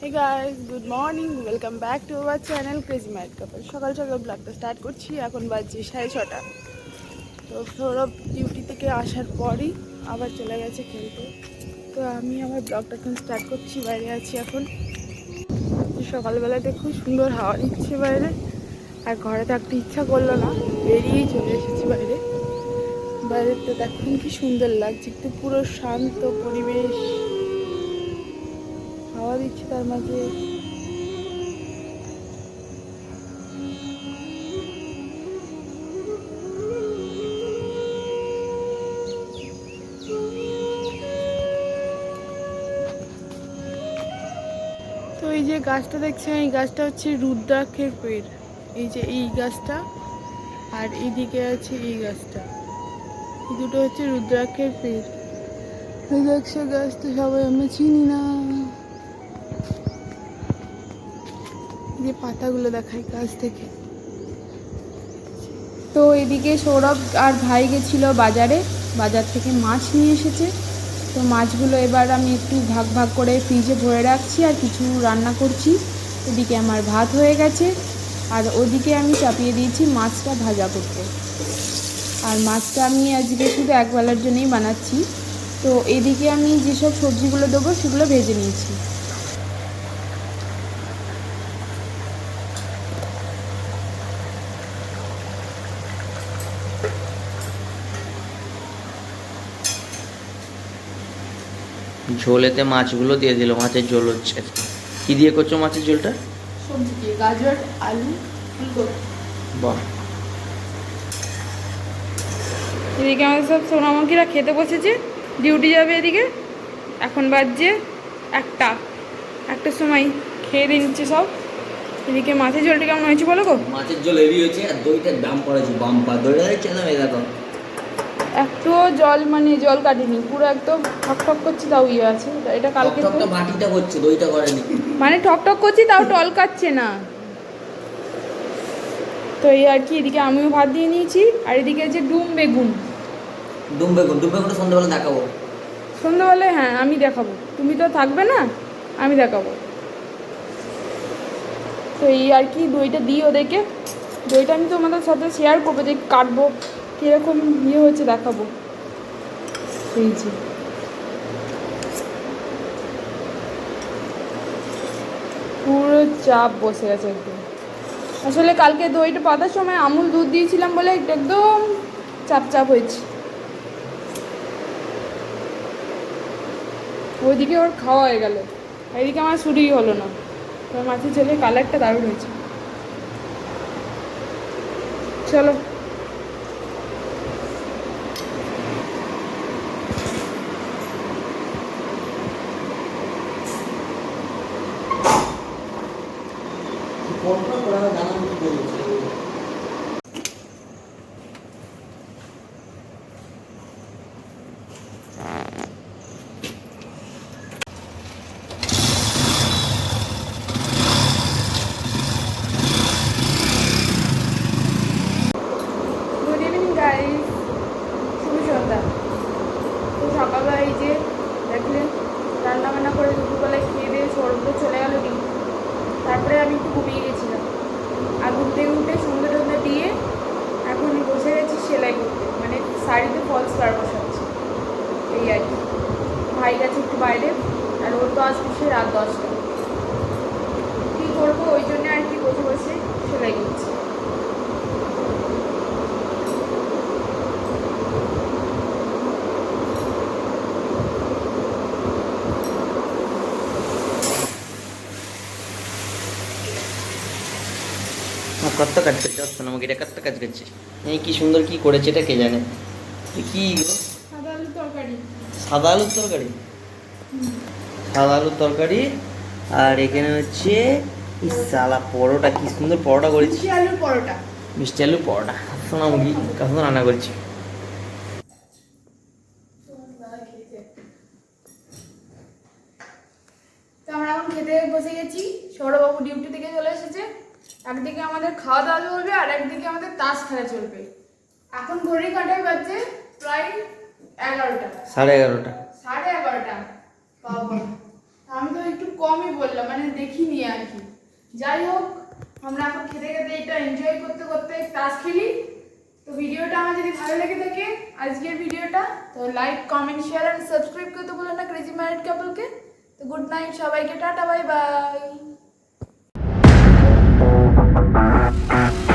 Morning welcome back to our channel crazy might couple সকাল সকাল ব্লগটা স্টার্ট করছি, এখন বাজছে সাড়ে ছটা। তো সৌরভ ডিউটি থেকে আসার পরই আবার চলে গেছে খেলতে। তো আমি আমার ব্লগটা এখন স্টার্ট করছি, বাইরে আছি এখন। সকালবেলাতে খুব সুন্দর হাওয়া নিচ্ছে বাইরে। আর ঘরে থাকতে ইচ্ছা করল না, বেরিয়েই চলে এসেছি বাইরে। বাইরেতে দেখুন কি সুন্দর লাগছে, একটু পুরো শান্ত পরিবেশ। দিচ্ছে তার মাঝে। তো এই যে গাছটা দেখছেন, এই গাছটা হচ্ছে রুদ্রাক্ষের পেড়। এই যে এই গাছটা, আর এইদিকে আছে এই গাছটা। দুটো হচ্ছে রুদ্রাক্ষের এই দেখছ গাছটা সবাই আমরা চিনি না। এই যে পাতাগুলো দেখাই গাছ থেকে। তো এদিকে সৌরভ আর ভাই গেছিল বাজারে, বাজার থেকে মাছ নিয়ে এসেছে। তো মাছগুলো এবার আমি একটু ভাগ ভাগ করে ফ্রিজে ভরে রাখছি আর কিছু রান্না করছি। এদিকে আমার ভাত হয়ে গেছে আর ওদিকে আমি চাপিয়ে দিয়েছি মাছটা ভাজা করতে। আর মাছটা আমি আজকে শুধু একবেলার জন্যই বানাচ্ছি। তো এদিকে আমি যেসব সবজিগুলো দেবো সেগুলো ভেজে নিয়েছি। ঝোলেতে মাছগুলো দিয়ে দিল মাছের ঝোল হচ্ছে। কি দিয়ে করছ মাছের ঝোলটা? সবজি দিয়ে গাজর আলু ফুলকপি। বাহ। এদিকে আমাদের সব সোনামুখীরা খেতে বসেছে ডিউটি যাবে এদিকে। এখন বাজছে একটা একটার সময় খেয়ে দিয়ে নিচ্ছে সব। এদিকে মাছের ঝোলটা কেমন হয়েছে বলো গো? মাছের ঝোল হেভি হয়েছে আর দইটার দাম পড়েছে বাম্পা দইটা হচ্ছে না এই দেখো। একটুও জল মানে জল কাটেনি পুরো একদম ঠক ঠক করছে তাও ইয়ে আছে। এটা কালকে বাটিটা হচ্ছে দইটা করেনি। মানে ঠক ঠক করছি তাও টল কাটছে না। তো এই আর কি এদিকে আমিও ভাত দিয়ে নিয়েছি আর এদিকে যে ডুম বেগুন। ডুম বেগুন ডুম বেগুনটা সন্ধ্যাবেলা দেখাবো। সন্ধ্যাবেলায় হ্যাঁ আমি দেখাবো। তুমি তো থাকবে না আমি দেখাবো। তো এই আর কি দইটা দিই ওদেরকে দইটা আমি তোমাদের সাথে শেয়ার করব যে কাটবো। কীরকম ইয়ে হচ্ছে দেখাবো? যে। পুরো চাপ বসে গেছে একদম। আসলে কালকে দইটা পাতার সময় আমুল দুধ দিয়েছিলাম বলে একদম চাপ চাপ হয়েছে। ওইদিকে ওর খাওয়া হয়ে গেল। এইদিকে আমার শুরুই হলো না। তোর মাছের ঝোলের কালারটা দারুণ হয়েছে। চলো গুড ইভিনিং গাইস শুভ সন্ধ্যা তো সকালবেলা এই যে দেখলেন রান্না বান্না করে দুপুরবেলায় খেয়ে দিয়ে সৌরভ তো চলে গেল ডিম তারপরে আমি একটু ঘুমিয়ে গেছিলাম। আর ঘুম উঠে সন্ধ্যে টন্ধে দিয়ে এখন বসে গেছি সেলাই করতে। মানে শাড়িতে ফলস পার বসাচ্ছি। এই আর কি। ভাই গেছে একটু বাইরে, আর ওর তো আসবে সে রাত দশটা কী করব ওই জন্য আর কি বসে বসে সেলাই করছি কত কাজ করছে সোনামুখী এটা কত কাজ করছে? এই কি সুন্দর কি করেছে এটা কে জানে? কি সাদা আলুর তরকারি। সাদা আলুর তরকারি? সাদা আলুর তরকারি আর এখানে হচ্ছে সালা পরোটা কি সুন্দর পরোটা করেছি। মিষ্টি আলুর পরোটা। মিষ্টি আলু পরোটা। সোনামুখী কত রান্না করছি? তো আমরা এখন খেতে বসে গেছি। সৌরবাবু ডিউটি থেকে চলে এসেছে। একদিকে আমাদের খাওয়া দাওয়া চলবে আর একদিকে আমাদের তাস খেলা চলবে। এখন ঘড়ি কাটাই বাজছে প্রায় এগারোটা। সাড়ে এগারোটা। সাড়ে এগারোটা। বাবা। আমি তো একটু কমই বললাম মানে দেখিনি আর কি। যাই হোক আমরা এখন খেতে খেতে এটা এনজয় করতে করতে তাস খেলি। তো ভিডিওটা আমার যদি ভালো লেগে থাকে আজকের ভিডিওটা তো like comment share and subscribe করতে বলো না ক্রেজি ম্যারিড কাপলকে তো গুড নাইট সবাইকে tata bye bye Thank you.